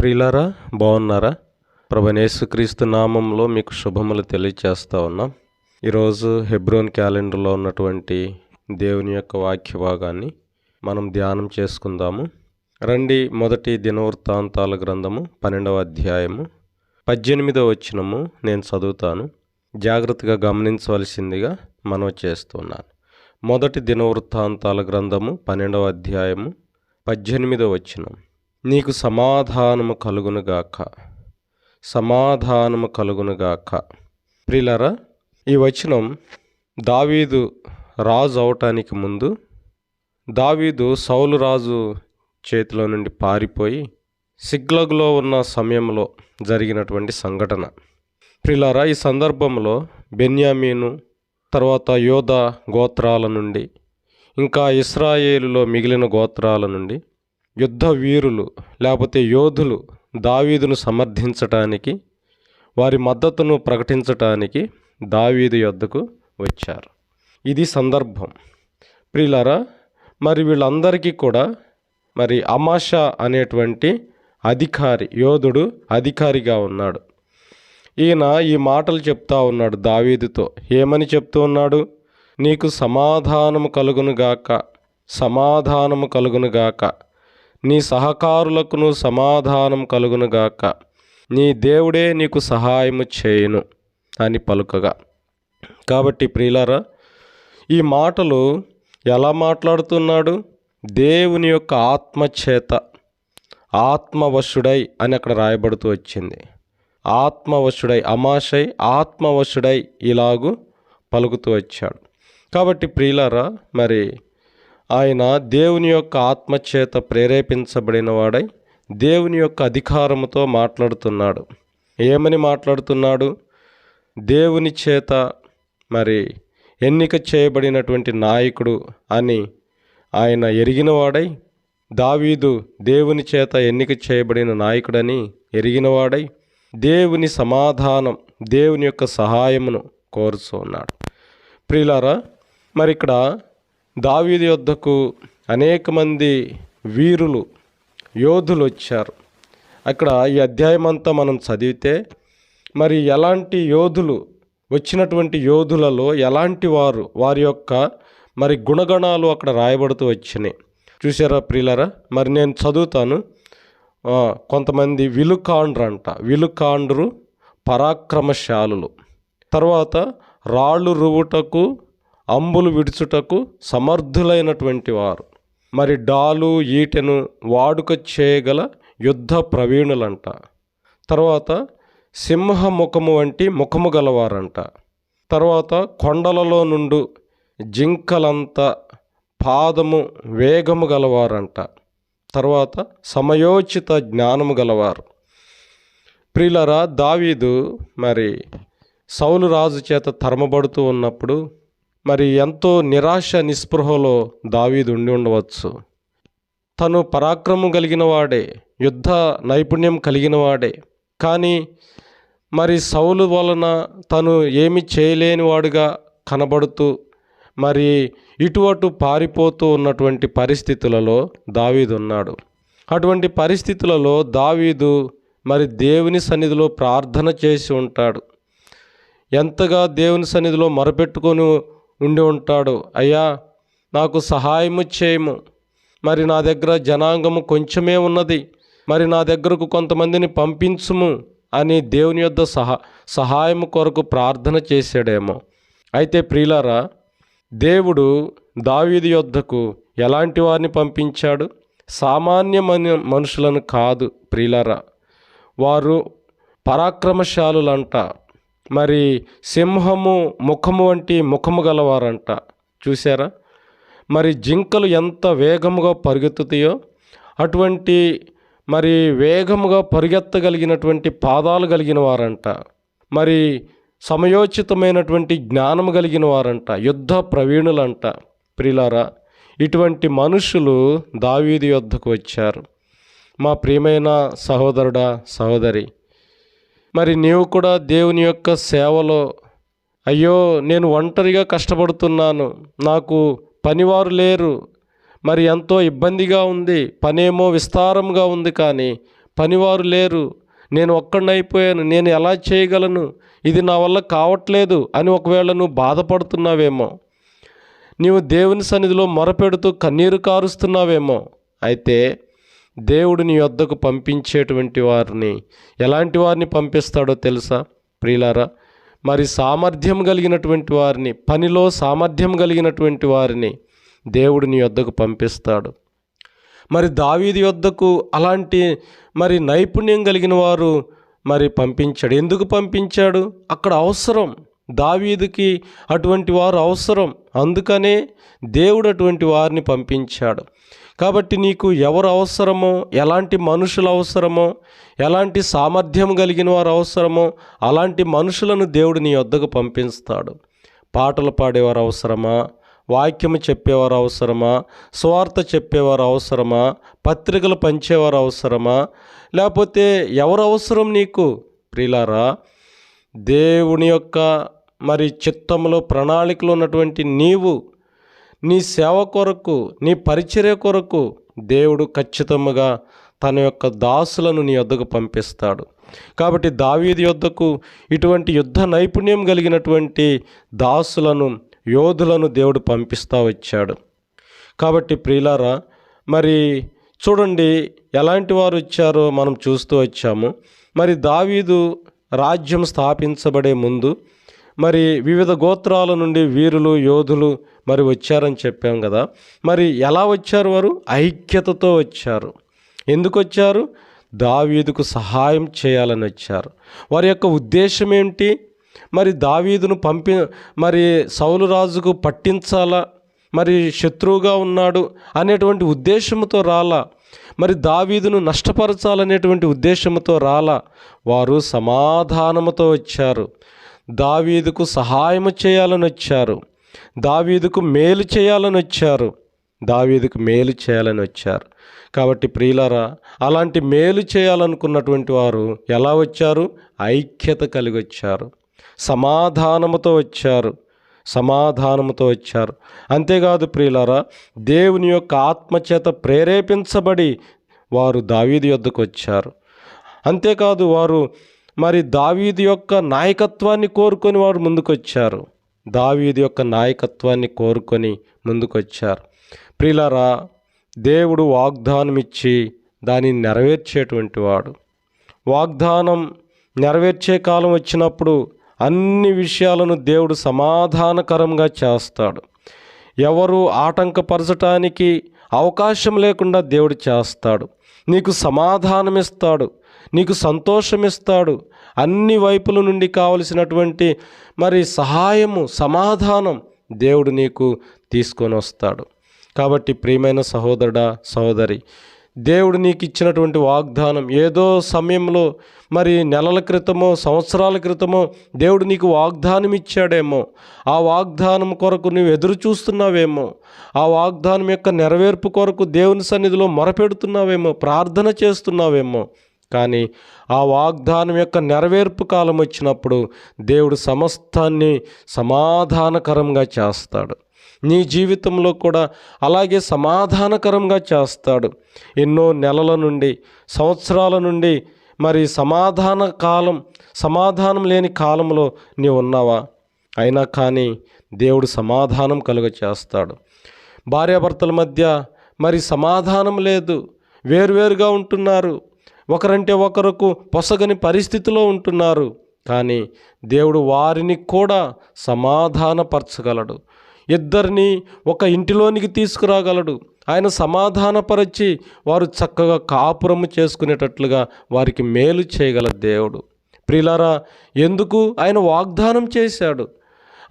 ప్రియులారా బాగున్నారా? ప్రభనేసుక్రీస్తు నామంలో మీకు శుభములు తెలియచేస్తా ఉన్నాం. ఈరోజు హెబ్రోన్ క్యాలెండర్లో ఉన్నటువంటి దేవుని యొక్క వాక్య భాగాన్ని మనం ధ్యానం చేసుకుందాము. రండి మొదటి దినవృత్తాంతాల గ్రంథము పన్నెండవ అధ్యాయము పద్దెనిమిదవ వచనము నేను చదువుతాను. జాగ్రత్తగా గమనించవలసిందిగా మనం చేస్తున్నాను. మొదటి దినవృత్తాంతాల గ్రంథము పన్నెండవ అధ్యాయము పద్దెనిమిదవ వచనం. నీకు సమాధానము కలుగునుగాక సమాధానము కలుగునుగాక ప్రిలరా ఈ వచనం దావీదు రాజు అవటానికి ముందు దావీదు సౌలు రాజు చేతిలో నుండి పారిపోయి సిగ్లగులో ఉన్న సమయంలో జరిగినటువంటి సంఘటన. ప్రిలారా ఈ సందర్భంలో బెన్యామీను తర్వాత యోధ గోత్రాల నుండి ఇంకా ఇస్రాయేలులో మిగిలిన గోత్రాల నుండి యుద్ధ వీరులు లేకపోతే యోధులు దావీదును సమర్థించటానికి వారి మద్దతును ప్రకటించటానికి దావీదు యొద్దకు వచ్చారు. ఇది సందర్భం. ప్రియులారా మరి వీళ్ళందరికీ కూడా మరి అమాష అనేటువంటి అధికారి యోధుడు అధికారిగా ఉన్నాడు. ఈయన ఈ మాటలు చెప్తా ఉన్నాడు దావీదుతో. ఏమని చెప్తూ ఉన్నాడు? నీకు సమాధానము కలుగునుగాక సమాధానము కలుగునుగాక నీ సహకారులకును సమాధానం కలుగునుగాక. నీ దేవుడే నీకు సహాయము చేయును అని పలుకగా. కాబట్టి ప్రియులారా ఈ మాటలు ఎలా మాట్లాడుతున్నాడు? దేవుని యొక్క ఆత్మచేత ఆత్మవశుడై అని అక్కడ రాయబడుతూ వచ్చింది. ఆత్మవశుడై అమాశై ఆత్మవశుడై ఇలాగు పలుకుతూ వచ్చాడు. కాబట్టి ప్రియులారా మరి ఆయన దేవుని యొక్క ఆత్మచేత ప్రేరేపించబడిన వాడై దేవుని యొక్క అధికారముతో మాట్లాడుతున్నాడు. ఏమని మాట్లాడుతున్నాడు? దేవుని చేత మరి ఎన్నిక చేయబడినటువంటి నాయకుడు అని ఆయన ఎరిగినవాడై దావీదు దేవుని చేత ఎన్నిక చేయబడిన నాయకుడని ఎరిగినవాడై దేవుని సమాధానం దేవుని యొక్క సహాయమును కోరుతూ ఉన్నాడు ప్రియులారా మరి ఇక్కడ దావీది యొద్దకు అనేక మంది వీరులు యోధులు వచ్చారు. అక్కడ ఈ అధ్యాయం అంతా మనం చదివితే మరి ఎలాంటి యోధులు వచ్చినటువంటి యోధులలో ఎలాంటి వారు వారి యొక్క మరి గుణగణాలు అక్కడ రాయబడుతూ వచ్చినాయి. చూసారా ప్రియులరా? మరి నేను చదువుతాను. కొంతమంది విలుకాండ్రు అంట విలుకాండ్రు పరాక్రమశాలులు. తర్వాత రాళ్ళు రువుటకు అంబులు విడుచుటకు సమర్థులైనటువంటి వారు. మరి డాలు ఈటెను వాడుక చేయగల యుద్ధ ప్రవీణులంట. తర్వాత సింహముఖము వంటి ముఖము గలవారంట. తర్వాత కొండలలో నుండు జింకలంత పాదము వేగము గలవారంట. తర్వాత సమయోచిత జ్ఞానము గలవారు. ప్రియులరా దావీదు మరి సౌలు రాజు చేత తరమబడుతూ ఉన్నప్పుడు మరి ఎంతో నిరాశ నిస్పృహలో దావీదు ఉండి ఉండవచ్చు. తను పరాక్రమం కలిగిన వాడే యుద్ధ నైపుణ్యం కలిగిన వాడే. కానీ మరి సౌలు వలన తను ఏమి చేయలేనివాడుగా కనబడుతూ మరి ఇటు అటు పారిపోతూ ఉన్నటువంటి పరిస్థితులలో దావీదు ఉన్నాడు. అటువంటి పరిస్థితులలో దావీదు మరి దేవుని సన్నిధిలో ప్రార్థన చేసి ఉంటాడు. ఎంతగా దేవుని సన్నిధిలో మొరపెట్టుకొని ఉండి ఉంటాడు. అయ్యా నాకు సహాయము చేయము. మరి నా దగ్గర జనాంగము కొంచెమే ఉన్నది. మరి నా దగ్గరకు కొంతమందిని పంపించుము అని దేవుని యొద్ద సహా సహాయం కొరకు ప్రార్థన చేశాడేమో. అయితే ప్రియులారా దేవుడు దావీది యొద్దకు ఎలాంటి వారిని పంపించాడు? సామాన్య మన మనుషులను కాదు ప్రియులారా. వారు పరాక్రమశాలులంట. మరి సింహము ముఖము వంటి ముఖము గలవారంట. చూసారా మరి జింకలు ఎంత వేగముగా పరిగెత్తుతాయో అటువంటి మరి వేగముగా పరిగెత్తగలిగినటువంటి పాదాలు కలిగిన వారంట మరి సమయోచితమైనటువంటి జ్ఞానం కలిగిన వారంట యుద్ధ ప్రవీణులంట. ప్రిలారా ఇటువంటి మనుషులు దావీది యొద్దకు వచ్చారు. మా ప్రియమైన సహోదరుడా సహోదరి మరి నీవు కూడా దేవుని యొక్క సేవలో. అయ్యో నేను ఒంటరిగా కష్టపడుతున్నాను. నాకు పనివారు లేరు. మరి ఎంతో ఇబ్బందిగా ఉంది. పనేమో విస్తారంగా ఉంది కానీ పనివారు లేరు. నేను ఒక్కడినైపోయాను. నేను ఎలా చేయగలను? ఇది నా వల్ల కావట్లేదు అని ఒకవేళ నువ్వు బాధపడుతున్నావేమో. నీవు దేవుని సన్నిధిలో మొరపెడుతూ కన్నీరు కారుస్తున్నావేమో. అయితే దేవుడు నీ వద్దకు పంపించేటువంటి వారిని ఎలాంటి వారిని పంపిస్తాడో తెలుసా? ప్రియులారా మరి సామర్థ్యం కలిగినటువంటి వారిని పనిలో సామర్థ్యం కలిగినటువంటి వారిని దేవుడు నీ వద్దకు పంపిస్తాడు. మరి దావీది వద్దకు అలాంటి మరి నైపుణ్యం కలిగిన వారు మరి పంపించాడు. ఎందుకు పంపించాడు? అక్కడ అవసరం. దావీదికి అటువంటి వారు అవసరం. అందుకనే దేవుడు అటువంటి వారిని పంపించాడు. కాబట్టి నీకు ఎవరు అవసరమో ఎలాంటి మనుషులు అవసరమో ఎలాంటి సామర్థ్యం కలిగిన వారు అవసరమో అలాంటి మనుషులను దేవుడు నీ వద్దకు పంపిస్తాడు. పాటలు పాడేవారు అవసరమా? వాక్యము చెప్పేవారు అవసరమా? స్వార్థ చెప్పేవారు అవసరమా? పత్రికలు పంచేవారు అవసరమా? లేకపోతే ఎవరు అవసరం నీకు? ప్రిలారా దేవుని యొక్క మరి చిత్తంలో ప్రణాళికలు ఉన్నటువంటి నీవు నీ సేవ కొరకు నీ పరిచర్య కొరకు దేవుడు ఖచ్చితంగా తన యొక్క దాసులను నీ వద్దకు పంపిస్తాడు. కాబట్టి దావీది యొద్దకు ఇటువంటి యుద్ధ నైపుణ్యం కలిగినటువంటి దాసులను యోధులను దేవుడు పంపిస్తూ వచ్చాడు. కాబట్టి ప్రియులారా మరి చూడండి ఎలాంటి వారు వచ్చారో మనం చూస్తూ వచ్చాము. మరి దావీదు రాజ్యం స్థాపించబడే ముందు మరి వివిధ గోత్రాల నుండి వీరులు యోధులు మరి వచ్చారని చెప్పాం కదా. మరి ఎలా వచ్చారు వారు? ఐక్యతతో వచ్చారు. ఎందుకు వచ్చారు? దావీదుకు సహాయం చేయాలని వచ్చారు. వారి యొక్క ఉద్దేశం ఏంటి? మరి దావీదును పంపి మరి సౌలు రాజుకు పట్టించాలా? మరి శత్రువుగా ఉన్నాడు అనేటువంటి ఉద్దేశంతో రాలా? మరి దావీదును నష్టపరచాలనేటువంటి ఉద్దేశంతో రాలా? వారు సమాధానముతో వచ్చారు. దావీదుకు సహాయం చేయాలని వచ్చారు. దావీదుకు మేలు చేయాలని వచ్చారు. దావీదుకు మేలు చేయాలని వచ్చారు. కాబట్టి ప్రియులరా అలాంటి మేలు చేయాలనుకున్నటువంటి వారు ఎలా వచ్చారు? ఐక్యత కలిగి వచ్చారు. సమాధానముతో వచ్చారు. సమాధానముతో వచ్చారు. అంతేకాదు ప్రియులరా దేవుని యొక్క ఆత్మచేత ప్రేరేపించబడి వారు దావీది యొద్దకు వచ్చారు. అంతేకాదు వారు మరి దావీది యొక్క నాయకత్వాన్ని కోరుకొని వారు ముందుకొచ్చారు. దావీది యొక్క నాయకత్వాన్ని కోరుకొని ముందుకొచ్చారు. ప్రిలరా దేవుడు వాగ్దానం ఇచ్చి దానిని నెరవేర్చేటువంటి వాడు. వాగ్దానం నెరవేర్చే కాలం వచ్చినప్పుడు అన్ని విషయాలను దేవుడు సమాధానకరంగా చేస్తాడు. ఎవరు ఆటంకపరచటానికి అవకాశం లేకుండా దేవుడు చేస్తాడు. నీకు సమాధానమిస్తాడు. నీకు సంతోషమిస్తాడు. అన్ని వైపుల నుండి కావలసినటువంటి మరి సహాయము సమాధానం దేవుడు నీకు తీసుకొని వస్తాడు. కాబట్టి ప్రియమైన సహోదరుడా సహోదరి దేవుడు నీకు ఇచ్చినటువంటి వాగ్దానం ఏదో సమయంలో మరి నెలల క్రితమో సంవత్సరాల క్రితమో దేవుడు నీకు వాగ్దానం ఇచ్చాడేమో. ఆ వాగ్దానం కొరకు నువ్వు ఎదురు చూస్తున్నావేమో. ఆ వాగ్దానం యొక్క నెరవేర్పు కొరకు దేవుని సన్నిధిలో మొరపెడుతున్నావేమో ప్రార్థన చేస్తున్నావేమో. కానీ ఆ వాగ్దానం యొక్క నెరవేర్పు కాలం వచ్చినప్పుడు దేవుడు సమస్తాన్ని సమాధానకరంగా చేస్తాడు. నీ జీవితంలో కూడా అలాగే సమాధానకరంగా చేస్తాడు. ఎన్నో నెలల నుండి సంవత్సరాల నుండి మరి సమాధాన కాలం సమాధానం లేని కాలంలో నీవు ఉన్నావా? అయినా కానీ దేవుడు సమాధానం కలుగ చేస్తాడు. భార్యాభర్తల మధ్య మరి సమాధానం లేదు. వేరువేరుగా ఉంటున్నారు. ఒకరంటే ఒకరకు పొసగని పరిస్థితిలో ఉంటున్నారు కానీ దేవుడు వారిని కూడా సమాధానపరచగలడు. ఇద్దరిని ఒక ఇంటిలోనికి తీసుకురాగలడు. ఆయన సమాధానపరచి వారు చక్కగా కాపురము చేసుకునేటట్లుగా వారికి మేలు చేయగల దేవుడు. ప్రిలారా ఎందుకు ఆయన వాగ్దానం చేశాడు?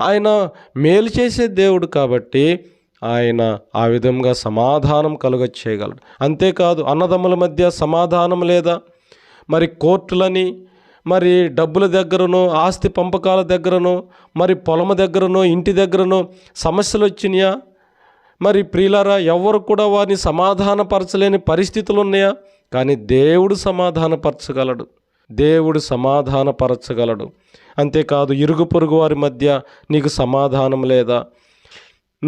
ఆయన మేలు చేసే దేవుడు కాబట్టి ఆయన ఆ విధంగా సమాధానం కలుగ చేయగలడు. అంతేకాదు అన్నదమ్ముల మధ్య సమాధానం లేదా? మరి కోర్టులని మరి డబ్బుల దగ్గరనో ఆస్తి పంపకాల దగ్గరనో మరి పొలం దగ్గరనో ఇంటి దగ్గరనో సమస్యలు వచ్చినాయా? మరి ప్రియులారా ఎవరు కూడా వారిని సమాధానపరచలేని పరిస్థితులు ఉన్నాయా? కానీ దేవుడు సమాధానపరచగలడు. దేవుడు సమాధానపరచగలడు. అంతేకాదు ఇరుగు పొరుగు వారి మధ్య నీకు సమాధానం లేదా?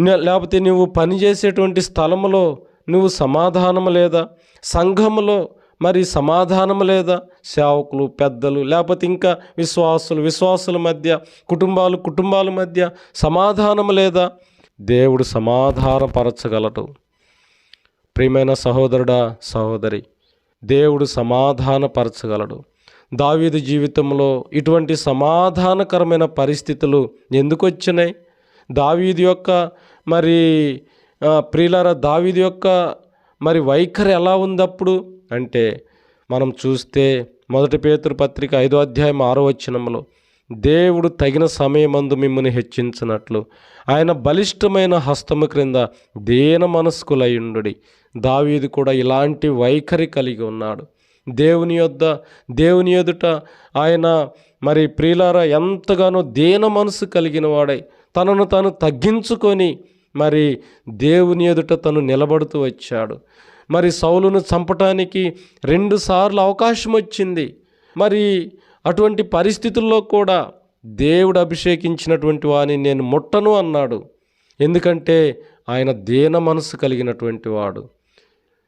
లేకపోతే నువ్వు పనిచేసేటువంటి స్థలములో నువ్వు సమాధానం లేదా? సంఘములో మరి సమాధానం లేదా? సేవకులు పెద్దలు లేకపోతే ఇంకా విశ్వాసులు విశ్వాసుల మధ్య కుటుంబాలు కుటుంబాల మధ్య సమాధానం లేదా? దేవుడు సమాధానపరచగలడు. ప్రియమైన సహోదరుడా సహోదరి దేవుడు సమాధానపరచగలడు. దావీదు జీవితంలో ఇటువంటి సమాధానకరమైన పరిస్థితులు ఎందుకు వచ్చినాయి? దావీదు యొక్క మరి ఆ, ప్రియులారా దావీదు యొక్క మరి వైఖరి ఎలా ఉంది అప్పుడు అంటే మనం చూస్తే మొదటి పేతురు పత్రిక ఐదో అధ్యాయం ఆరో దేవుడు తగిన సమయమందు మిమ్మల్ని హెచ్చించినట్లు. ఆయన బలిష్టమైన హస్తము క్రింద దేన మనస్కులయుండు దావీదు కూడా ఇలాంటి వైఖరి కలిగి ఉన్నాడు. దేవుని యొద్ద దేవుని ఎదుట ఆయన మరి ప్రియులారా ఎంతగానో దేన మనసు కలిగిన వాడై తనను తాను తగ్గించుకొని మరి దేవుని ఎదుట తను నిలబడుతూ వచ్చాడు. మరి సౌలును చంపటానికి రెండుసార్లు అవకాశం వచ్చింది. మరి అటువంటి పరిస్థితుల్లో కూడా దేవుడు అభిషేకించినటువంటి వాని నేను ముట్టను అన్నాడు. ఎందుకంటే ఆయన దేన మనసు కలిగినటువంటి వాడు.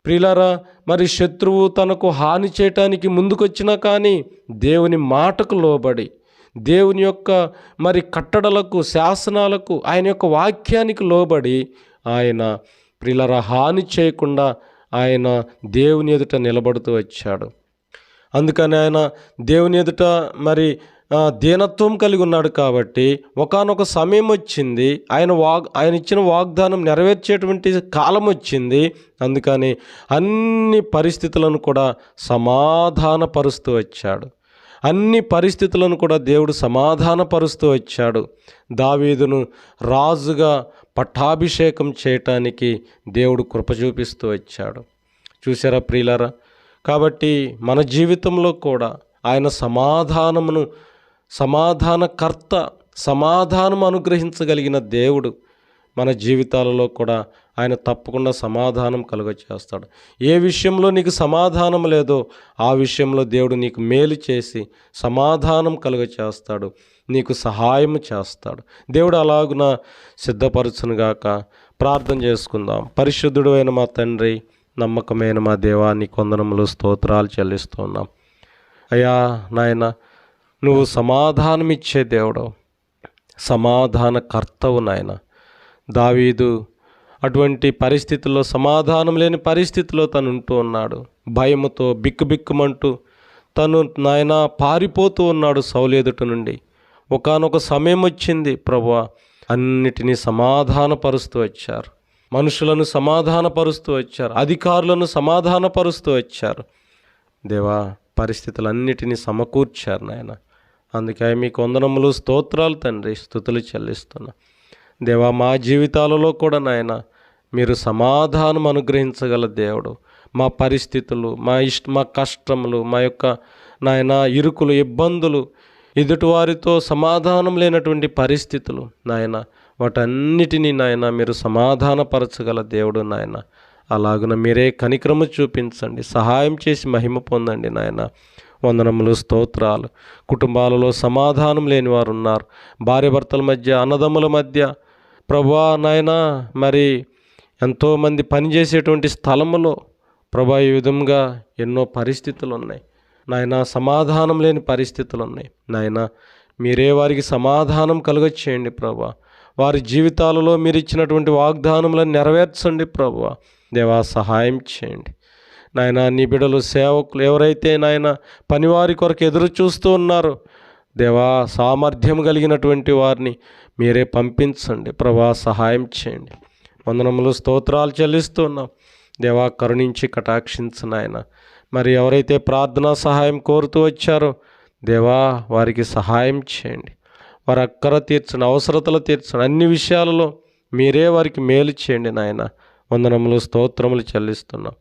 ప్రిలారా మరి శత్రువు తనకు హాని చేయటానికి ముందుకొచ్చినా కానీ దేవుని మాటకు లోబడి దేవుని యొక్క మరి కట్టడలకు శాసనాలకు ఆయన యొక్క వాక్యానికి లోబడి ఆయన ప్రిలర హాని చేయకుండా ఆయన దేవుని ఎదుట నిలబడుతూ వచ్చాడు. అందుకని ఆయన దేవుని ఎదుట మరి దీనత్వం కలిగి ఉన్నాడు కాబట్టి ఒకానొక సమయం వచ్చింది. ఆయన వాగ్ ఆయన ఇచ్చిన వాగ్దానం నెరవేర్చేటువంటి కాలం వచ్చింది. అందుకని అన్ని పరిస్థితులను కూడా సమాధానపరుస్తూ వచ్చాడు. అన్ని పరిస్థితులను కూడా దేవుడు సమాధానపరుస్తూ వచ్చాడు. దావీదును రాజుగా పట్టాభిషేకం చేయటానికి దేవుడు కృప చూపిస్తూ వచ్చాడు. చూసారా ప్రియులారా? కాబట్టి మన జీవితంలో కూడా ఆయన సమాధానమును సమాధానకర్త సమాధానం అనుగ్రహించగలిగిన దేవుడు మన జీవితాలలో కూడా ఆయన తప్పకుండా సమాధానం కలుగచేస్తాడు. ఏ విషయంలో నీకు సమాధానం లేదో ఆ విషయంలో దేవుడు నీకు మేలు చేసి సమాధానం కలుగచేస్తాడు. నీకు సహాయం చేస్తాడు. దేవుడు అలాగున సిద్ధపరచునుగాక ప్రార్థన చేసుకుందాం. పరిశుద్ధుడు అయిన మా తండ్రి నమ్మకమైన మా దేవాన్ని కొందనములు స్తోత్రాలు చెల్లిస్తున్నాం. అయ్యా నాయన నువ్వు సమాధానమిచ్చే దేవుడు సమాధానకర్తవు నాయన. దావీదు అటువంటి పరిస్థితుల్లో సమాధానం లేని పరిస్థితిలో తను ఉంటూ ఉన్నాడు. భయముతో బిక్కుబిక్కుమంటూ తను నాయన పారిపోతూ ఉన్నాడు సౌలేదుట నుండి. ఒకానొక సమయం వచ్చింది. ప్రభు అన్నిటినీ సమాధానపరుస్తూ వచ్చారు. మనుషులను సమాధానపరుస్తూ వచ్చారు. అధికారులను సమాధానపరుస్తూ వచ్చారు. దేవా పరిస్థితులన్నిటినీ సమకూర్చారు నాయన. అందుకే మీకు వందనములు స్తోత్రాలు తండ్రి స్థుతులు చెల్లిస్తున్నా. దేవా మా జీవితాలలో కూడా నాయన మీరు సమాధానం అనుగ్రహించగల దేవుడు. మా పరిస్థితులు మా ఇష్ట మా కష్టములు మా యొక్క నాయన ఇరుకులు ఇబ్బందులు ఎదుటివారితో సమాధానం లేనటువంటి పరిస్థితులు నాయన వాటన్నిటినీ నాయన మీరు సమాధానపరచగల దేవుడు నాయన. అలాగున మీరే కనిక్రమ చూపించండి సహాయం చేసి మహిమ పొందండి నాయన. వందనములు స్తోత్రాలు. కుటుంబాలలో సమాధానం లేని వారు ఉన్నారు. భార్యాభర్తల మధ్య అన్నదమ్ముల మధ్య ప్రభా నాయన మరి ఎంతోమంది పనిచేసేటువంటి స్థలములో ప్రభా ఈ విధంగా ఎన్నో పరిస్థితులు ఉన్నాయి నాయన సమాధానం లేని పరిస్థితులు ఉన్నాయి నాయన మీరే వారికి సమాధానం కలుగచేయండి ప్రభా. వారి జీవితాలలో మీరు ఇచ్చినటువంటి వాగ్దానములను నెరవేర్చండి ప్రభా. దేవా సహాయం చేయండి. నాయన నీ బిడలు సేవకులు ఎవరైతే నాయన పనివారి కొరకు ఎదురు చూస్తూ ఉన్నారో దేవా సామర్థ్యం కలిగినటువంటి వారిని మీరే పంపించండి. ప్రభా సహాయం చేయండి. వందనములు స్తోత్రాలు చెల్లిస్తున్నాం దేవా కరుణించి కటాక్షించిన నాయన. మరి ఎవరైతే ప్రార్థనా సహాయం కోరుతూ వచ్చారో దేవా వారికి సహాయం చేయండి. వారి అక్కర తీర్చండి అవసరతలు తీర్చండి. అన్ని విషయాలలో మీరే వారికి మేలు చేయండి నాయన. వందనములు స్తోత్రములు చెల్లిస్తున్నాం.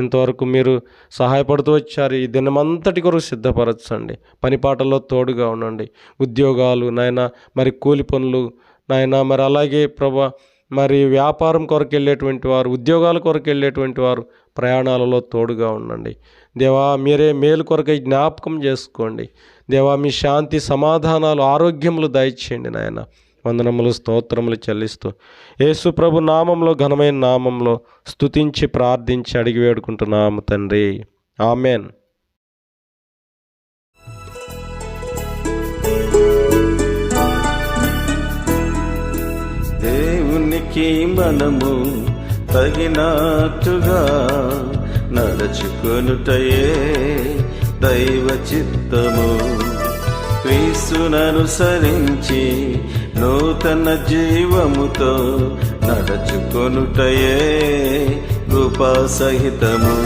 ఇంతవరకు మీరు సహాయపడుతూ వచ్చారు. ఈ దినమంతటి కొరకు సిద్ధపరచండి. పనిపాటల్లో తోడుగా ఉండండి. ఉద్యోగాలు నాయన మరి కూలి పనులు నాయన మరి అలాగే ప్రభా మరి వ్యాపారం కొరకు వెళ్ళేటువంటి వారు ఉద్యోగాల కొరకు వెళ్ళేటువంటి వారు ప్రయాణాలలో తోడుగా ఉండండి. దేవా మీరే మేలు కొరకై జ్ఞాపకం చేసుకోండి. దేవా మీ శాంతి సమాధానాలు ఆరోగ్యములు దయచేయండి నాయన. వందనములు స్తోత్రములు చెల్లిస్తూ యేసు ప్రభు నామంలో ఘనమైన నామంలో స్తుతించి ప్రార్థించి అడిగి వేడుకుంటున్నాము తండ్రి. ఆమెన్. దేవునికి మనము తగినట్టుగా నడుచుకొనుటయే దైవ చిత్తము. క్రీస్తుననుసరించి నూతన జీవముతో నడచుకొనుటయే కృపా సహితము